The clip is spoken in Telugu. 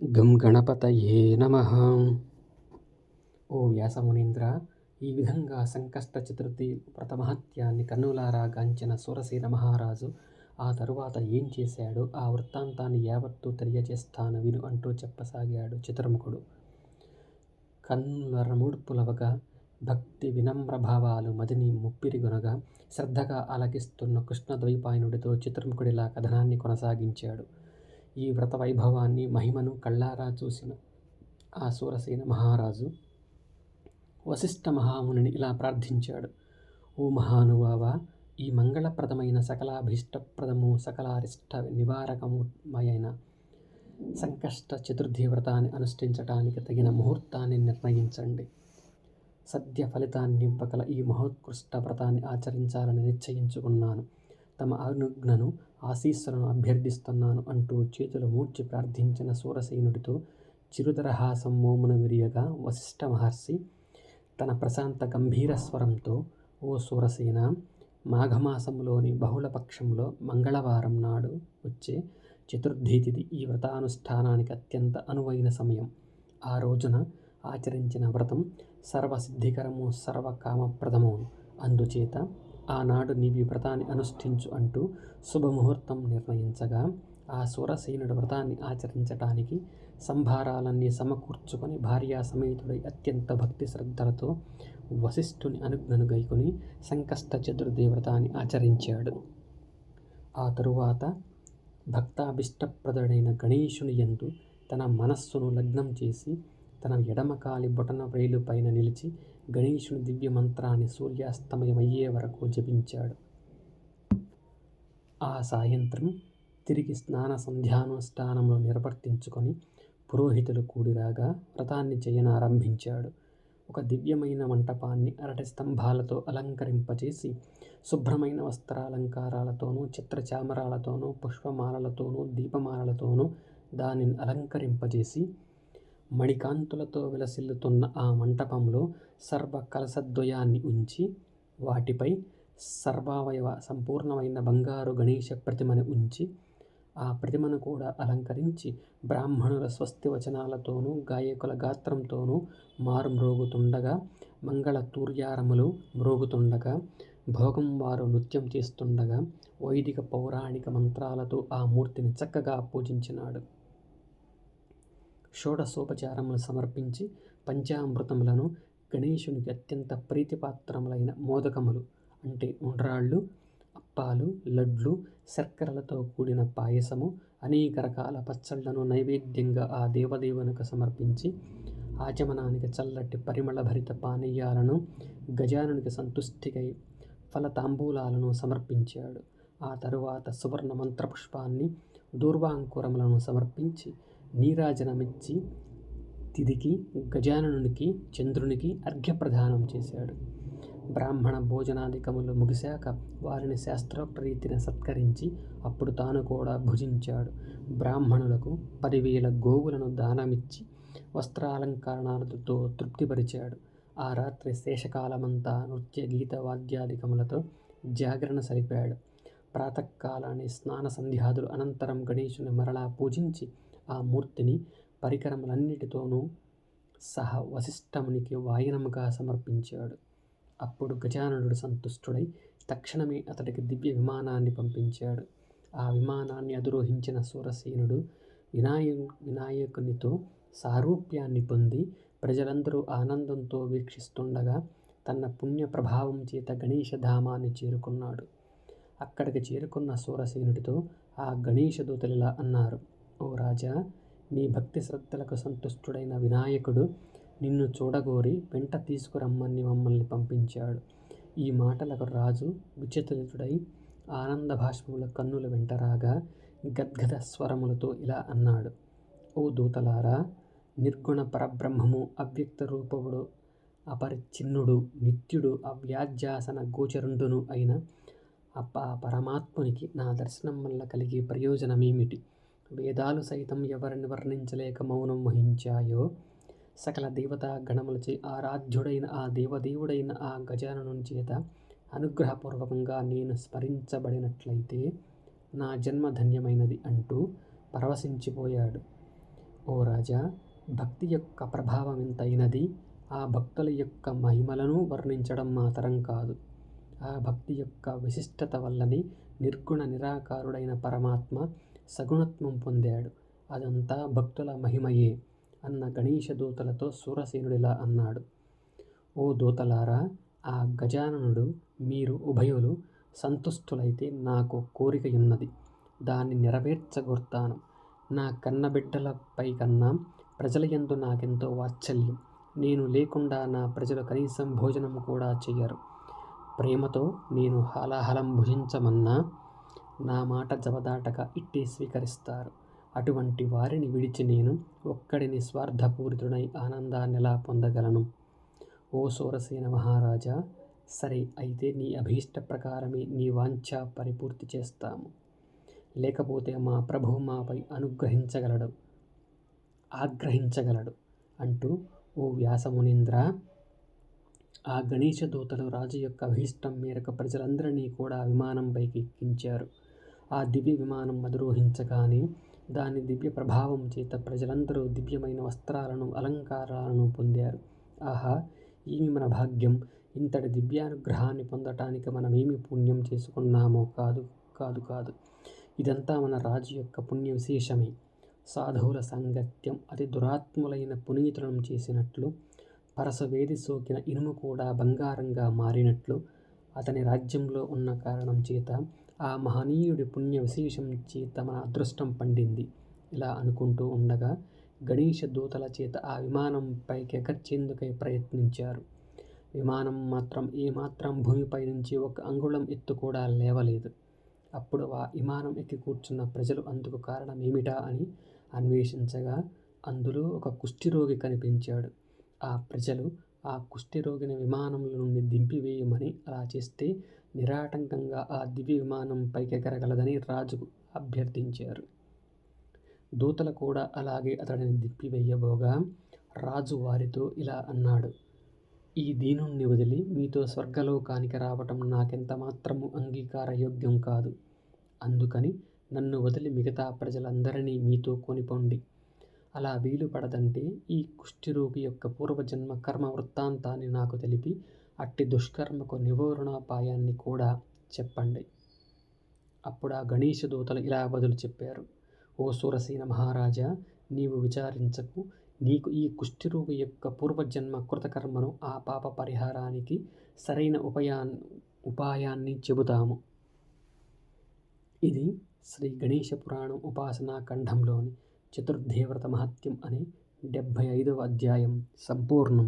గం గణపతయే నమ. ఓ వ్యాసమునీంద్ర ఈ విధంగా సంకష్ట చతుర్థి వ్రతమహత్యాన్ని కన్నులారా గాంచిన మహారాజు ఆ తరువాత ఏం చేశాడో? ఆ వృత్తాంతాన్ని యావత్తూ తెలియజేస్తాను విను అంటూ చెప్పసాగాడు చతుర్ముఖుడు. కన్నుల రముడ్పులవగా భక్తి వినమ్ర భావాలు మదిని ముప్పిరిగొనగా శ్రద్ధగా ఆలకిస్తున్న కృష్ణ ద్వైపాయనుడితో చతుర్ముఖుడిలా కథనాన్ని కొనసాగించాడు. ఈ వ్రత వైభవాన్ని మహిమను కళ్ళారా చూసిన ఆ సూరసేన మహారాజు వశిష్ఠ మహామునిని ఇలా ప్రార్థించాడు. ఓ మహానుభావ ఈ మంగళప్రదమైన సకలాభీష్టప్రదము సకలారిష్ట నివారకముమైన సంకష్ట చతుర్థి వ్రతాన్ని అనుష్ఠించటానికి తగిన ముహూర్తాన్ని నిర్ణయించండి. సద్య ఫలితాన్ని ఇవ్వగల ఈ మహోత్కృష్ట వ్రతాన్ని ఆచరించాలని నిశ్చయించుకున్నాను. తమ అనుజ్ఞను ఆశీస్సులను అభ్యర్థిస్తున్నాను అంటూ చేతులు మూర్చి ప్రార్థించిన సూరసేనుడితో చిరుదరహాసం మోమున విరియగా వశిష్ఠ మహర్షి తన ప్రశాంత గంభీర స్వరంతో ఓ సూరసేన మాఘమాసంలోని బహుళపక్షంలో మంగళవారం నాడు వచ్చే చతుర్థి తిథి ఈ వ్రతానుష్ఠానానికి అత్యంత అనువైన సమయం. ఆ రోజున ఆచరించిన వ్రతం సర్వసిద్ధికరము సర్వకామప్రదము. అందుచేత ఆనాడు నీవి వ్రతాన్ని అనుష్ఠించు అంటూ శుభముహూర్తం నిర్ణయించగా ఆ సురసేనుడు వ్రతాన్ని ఆచరించటానికి సంభారాలన్నీ సమకూర్చుకొని భార్యా సమేతుడై అత్యంత భక్తి శ్రద్ధలతో వశిష్ఠుని అనుజ్ఞను గైకొని సంకష్ట చతుర్థి వ్రతాన్ని ఆచరించాడు. ఆ తరువాత భక్తాభిష్టప్రదుడైన గణేశుని యందు తన మనస్సును లగ్నం చేసి తన ఎడమకాలి బొటన వ్రేలు పైన నిలిచి గణేశుని దివ్య మంత్రాన్ని సూర్యాస్తమయమయ్యే వరకు జపించాడు. ఆ సాయంత్రం తిరిగి స్నాన సంధ్యానుష్ఠానంలో నిర్వర్తించుకొని పురోహితులు కూడిరాగా వ్రతాన్ని చేయనారంభించాడు. ఒక దివ్యమైన మంటపాన్ని అరటి స్తంభాలతో అలంకరింపచేసి శుభ్రమైన వస్త్రాలంకారాలతోనూ చిత్రచామరాలతోనూ పుష్పమాలలతోనూ దీపమాలలతోనూ దానిని అలంకరింపజేసి మణికాంతులతో విలసిల్లుతున్న ఆ మంటపంలో సర్వ కలశద్వయాన్ని ఉంచి వాటిపై సర్వావయవ సంపూర్ణమైన బంగారు గణేష ప్రతిమని ఉంచి ఆ ప్రతిమను కూడా అలంకరించి బ్రాహ్మణుల స్వస్తి వచనాలతోనూ గాయకుల గాత్రంతోనూ మారు మ్రోగుతుండగా మంగళ తూర్యారములు మ్రోగుతుండగా భోగం వారు నృత్యం చేస్తుండగా వైదిక పౌరాణిక మంత్రాలతో ఆ మూర్తిని చక్కగా పూజించినాడు. షోడశోపచారములు సమర్పించి పంచామృతములను గణేశునికి అత్యంత ప్రీతిపాత్రములైన మోదకములు అంటే ఉండ్రాళ్ళు అప్పాలు లడ్లు శర్కరలతో కూడిన పాయసము అనేక రకాల పచ్చళ్ళను నైవేద్యంగా ఆ దేవదేవునికి సమర్పించి ఆచమనానికి చల్లటి పరిమళభరిత పానీయాలను గజానునికి సంతుష్టికై ఫల తాంబూలాలను సమర్పించాడు. ఆ తరువాత సువర్ణ మంత్రపుష్పాన్ని దూర్వాంకురములను సమర్పించి నీరాజనమిచ్చి తిదికి గజాననునికి చంద్రునికి అర్ఘ్యప్రదానం చేశాడు. బ్రాహ్మణ భోజనాధికములు ముగిశాక వారిని శాస్త్రోక్త రీతిని సత్కరించి అప్పుడు తాను కూడా భుజించాడు. బ్రాహ్మణులకు పదివేల గోవులను దానమిచ్చి వస్త్రాలంకరణాలతో తృప్తిపరిచాడు. ఆ రాత్రి శేషకాలమంతా నృత్య గీత వాద్యాధికములతో జాగరణ సరిపాడు. ప్రాతకాలాన్ని స్నాన సంధ్యాదులు అనంతరం గణేశుని మరలా పూజించి ఆ మూర్తిని పరికరములన్నిటితోనూ సహా వశిష్ఠమునికి వాయనముగా సమర్పించాడు. అప్పుడు గజాననుడు సంతుష్టుడై తక్షణమే అతడికి దివ్య విమానాన్ని పంపించాడు. ఆ విమానాన్ని అధిరోహించిన సూరసేనుడు వినాయ వినాయకునితో సారూప్యాన్ని పొంది ప్రజలందరూ ఆనందంతో వీక్షిస్తుండగా తన పుణ్య ప్రభావం చేత గణేశధామాన్ని చేరుకున్నాడు. అక్కడికి చేరుకున్న సూరసేనుడితో ఆ గణేశ దూతలిలా అన్నారు ఓ రాజా నీ భక్తి శ్రద్ధలకు సంతుష్టుడైన వినాయకుడు నిన్ను చూడగోరి వెంట తీసుకురమ్మని మమ్మల్ని పంపించాడు. ఈ మాటలకు రాజు విచలితుడై ఆనంద భాష్పముల కన్నుల వెంటరాగా గద్గద స్వరములతో ఇలా అన్నాడు. ఓ దూతలారా నిర్గుణ పరబ్రహ్మము అవ్యక్త రూపముడు అపరిచ్ఛిన్నుడు నిత్యుడు అవ్యాధ్యాసన గోచరుండును అయిన అప్ప పరమాత్మునికి నా దర్శనం వల్ల కలిగే ప్రయోజనమేమిటి? వేదాలు సైతం ఎవరిని వర్ణించలేక మౌనం వహించాయో? సకల దేవతా గణములచే ఆరాధ్యుడైన ఆ దేవదేవుడైన ఆ గజాననుని చేత అనుగ్రహపూర్వకంగా నేను స్మరించబడినట్లయితే నా జన్మ ధన్యమైనది అంటూ పరవశించిపోయాడు. ఓ ఓ రాజా భక్తి యొక్క ప్రభావం ఎంతైనది? ఆ భక్తుల యొక్క మహిమలను వర్ణించడం మాతరం కాదు. ఆ భక్తి యొక్క విశిష్టత వల్లనే నిర్గుణ నిరాకారుడైన పరమాత్మ సగుణత్వం పొందాడు. అదంతా భక్తుల మహిమయే అన్న గణేష దూతలతో సూరసేనుడిలా అన్నాడు. ఓ దూతలారా ఆ గజాననుడు మీరు ఉభయులు సంతుష్టులైతే నాకు కోరిక ఉన్నది. దాన్ని నెరవేర్చగొర్తాను నా కన్నబిడ్డలపై కన్నా ప్రజల యందు నాకెంతో వాత్సల్యం. నేను లేకుండా నా ప్రజలు కనీసం భోజనం కూడా చెయ్యరు. ప్రేమతో నేను హలాహలం భుజించమన్నా నా మాట జవదాటక ఇట్టే స్వీకరిస్తారు. అటువంటి వారిని విడిచి నేను ఒక్కడిని స్వార్థపూరితుడై ఆనందాన్ని ఎలా పొందగలను? ఓ సూరసేన మహారాజా సరే అయితే నీ అభీష్ట ప్రకారమే నీ వాంఛ పరిపూర్తి చేస్తాము. లేకపోతే మా ప్రభు మాపై అనుగ్రహించగలడు. ఆగ్రహించగలడు అంటూ ఓ వ్యాసమునింద్ర ఆ గణేష దూతలు రాజు యొక్క అభీష్టం మేరకు ప్రజలందరినీ కూడా విమానంపైకి ఎక్కించారు. ఆ దివ్య విమానం అధిరోహించగానే దాని దివ్య ప్రభావం చేత ప్రజలందరూ దివ్యమైన వస్త్రాలను అలంకారాలను పొందారు. ఆహా ఏమి మన భాగ్యం. ఇంతటి దివ్యానుగ్రహాన్ని పొందటానికి మనమేమి పుణ్యం చేసుకున్నామో కాదు కాదు కాదు. ఇదంతా మన రాజు యొక్క పుణ్య విశేషమే సాధువుల సాంగత్యం అతి దురాత్ములైన పునీతులను చేసినట్లు పరసవేది సోకిన ఇనుము కూడా బంగారంగా మారినట్లు అతని రాజ్యంలో ఉన్న కారణం చేత ఆ మహనీయుడి పుణ్య విశేషం చేత మన అదృష్టం పండింది. ఇలా అనుకుంటూ ఉండగా గణేష దూతల చేత ఆ విమానం పైకి ప్రయత్నించారు. విమానం మాత్రం ఏమాత్రం భూమిపై నుంచి ఒక అంగుళం ఎత్తు కూడా లేవలేదు. అప్పుడు ఆ విమానం ఎక్కి కూర్చున్న ప్రజలు అందుకు కారణం ఏమిటా అని అన్వేషించగా అందులో ఒక కుష్ఠిరోగి కనిపించాడు. ఆ ప్రజలు ఆ కుష్ఠిరోగిని విమానంలో నుండి దింపివేయమని అలా చేస్తే నిరాటంకంగా ఆ దివ్య విమానం పైకెగరగలదని రాజుకు అభ్యర్థించారు. దూతలు కూడా అలాగే అతడిని దిప్పివేయబోగా రాజు వారితో ఇలా అన్నాడు ఈ దీనుణ్ణి వదిలి మీతో స్వర్గలోకానికి రావటం నాకెంత మాత్రము అంగీకారయోగ్యం కాదు. అందుకని నన్ను వదిలి మిగతా ప్రజలందరినీ మీతో కొనిపోండి. అలా వీలు పడదంటే ఈ కుష్ఠిరోగి యొక్క పూర్వజన్మ కర్మ వృత్తాంతాన్ని నాకు తెలిపి అట్టి దుష్కర్మకు నివారణోపాయాన్ని కూడా చెప్పండి. అప్పుడు ఆ గణేష దూతలు ఇలా బదులు చెప్పారు. ఓ సూరసీన మహారాజా నీవు విచారించకు. నీకు ఈ కుష్ఠిరోగి యొక్క పూర్వజన్మ కృతకర్మను ఆ పాప పరిహారానికి సరైన ఉపాయాన్ని ఉపాయాన్ని చెబుతాము. ఇది శ్రీ గణేష పురాణం ఉపాసనా ఖండంలోని చతుర్దేవ్రత మహత్యం అనే డెబ్భై ఐదవ అధ్యాయం సంపూర్ణం